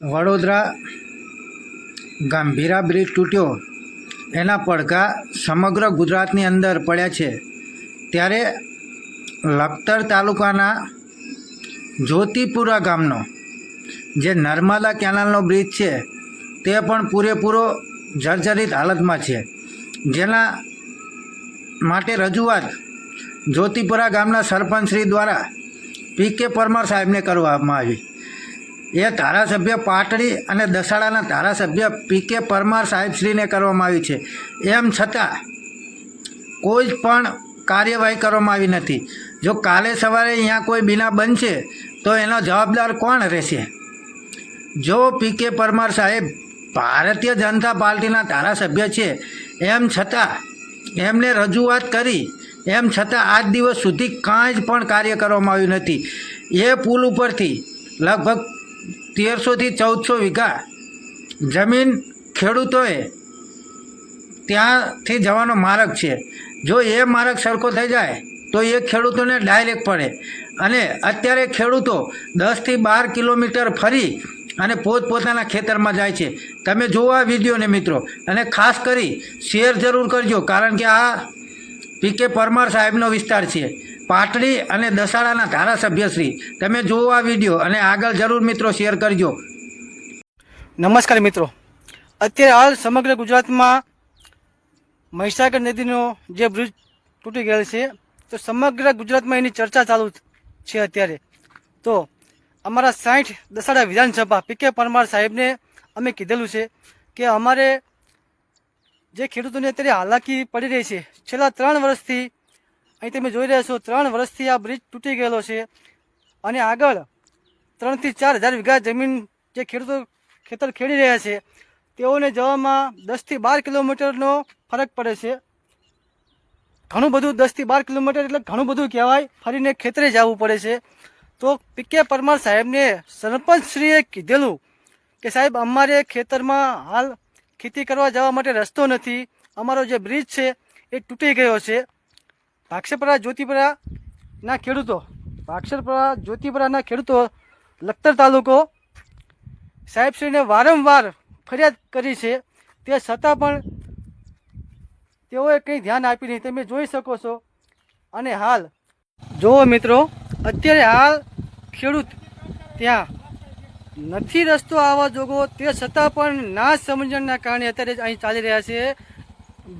Vadodara ગાંભીરા bridge તૂટ્યો. એના પડઘા સમગ્ર ગુજરાતની અંદર પડ્યા છે. ત્યારે લખતર તાલુકાના જ્યોતિપુરા ગામનો, જે નર્મદા કેનાલનો બ્રિજ છે, તે પણ પૂરેપૂરો જર્જરિત હાલતમાં છે. જેના માટે રજૂઆત જ્યોતિપુરા ગામના સરપંચશ્રી દ્વારા પી કે પરમાર સાહેબને કરવામાં આવી. એ ધારાસભ્ય પાટડી અને દસાડાના ધારાસભ્ય પી કે પરમાર સાહેબશ્રીને કરવામાં આવી છે. એમ છતાં કોઈ જ પણ કાર્યવાહી કરવામાં આવી નથી. જો કાલે સવારે અહીંયા કોઈ બીના બનશે, તો એનો જવાબદાર કોણ રહેશે? જો પી કે પરમાર સાહેબ ભારતીય જનતા પાર્ટીના ધારાસભ્ય છે, એમ છતાં એમને રજૂઆત કરી, એમ છતાં આજ દિવસ સુધી કાંઈ જ પણ કાર્ય કરવામાં આવ્યું નથી. એ પુલ ઉપરથી લગભગ તેરસોથી ચૌદસો વીઘા જમીન ખેડૂતોએ ત્યાંથી જવાનો માર્ગ છે. જો એ માર્ગ સરખો થઈ જાય, તો એ ખેડૂતોને ડાયરેક્ટ પડે. અને અત્યારે ખેડૂતો દસથી બાર કિલોમીટર ફરી અને પોતપોતાના ખેતરમાં જાય છે. તમે જુઓ આ વિડીયોને મિત્રો, અને ખાસ કરી શેર જરૂર કરજો, કારણ કે આ પી કે પરમાર સાહેબનો વિસ્તાર છે. પાટડી અને દસાડાના ધારાસભ્યશ્રી તમે જુઓ આ વીડિયો અને આગળ જરૂર મિત્રો શેર કરજો. નમસ્કાર મિત્રો. અત્યારે હાલ સમગ્ર ગુજરાતમાં મહીસાગર નદીનો જે બ્રિજ તૂટી ગયેલ છે, તો સમગ્ર ગુજરાતમાં એની ચર્ચા ચાલુ છે અત્યારે. તો અમારા સાઠ દસાડા વિધાનસભા પી કે પરમાર સાહેબને અમે કીધેલું છે કે અમારે જે ખેડૂતોને અત્યારે હાલાકી પડી રહી છે, છેલ્લા ત્રણ વર્ષથી અહીં તમે જોઈ રહ્યા છો, ત્રણ વર્ષથી આ બ્રિજ તૂટી ગયેલો છે. અને આગળ ત્રણથી ચાર હજાર વીઘા જમીન જે ખેડૂતો ખેતર ખેડી રહ્યા છે, તેઓને જવામાં દસથી બાર કિલોમીટરનો ફરક પડે છે. ઘણું બધું દસથી બાર કિલોમીટર એટલે ઘણું બધું કહેવાય, ફરીને ખેતરે જવું પડે છે. તો પી કે પરમાર સાહેબને સરપંચશ્રીએ કીધેલું કે સાહેબ, અમારે ખેતરમાં હાલ ખેતી કરવા જવા માટે રસ્તો નથી. અમારો જે બ્રિજ છે એ તૂટી ગયો છે. ભાક્ષપરા જ્યોતિપરાના ખેડૂતો, ભાક્ષરપરા જ્યોતિપરાના ખેડૂતો લખતર તાલુકો સાહેબશ્રીને વારંવાર ફરિયાદ કરી છે. તે છતાં પણ તેઓએ કંઈ ધ્યાન આપી નહીં. તમે જોઈ શકો છો. અને હાલ, જુઓ મિત્રો, અત્યારે હાલ ખેડૂત ત્યાં નથી રસ્તો આવવા જોગો. તે છતાં પણ ના સમજણના કારણે અત્યારે અહીં ચાલી રહ્યા છે.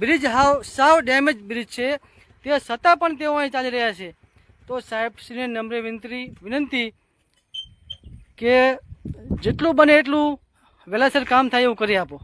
બ્રિજ હાવ, સાવ ડેમેજ બ્રિજ છે. તે છતાં પણ તેઓ અહીં ચાલી રહ્યા છે. તો સાહેબશ્રીને નમ્ર વિનંતી વિનંતી કે જેટલું બને એટલું વહેલાસર કામ થાય એવું કરી આપો.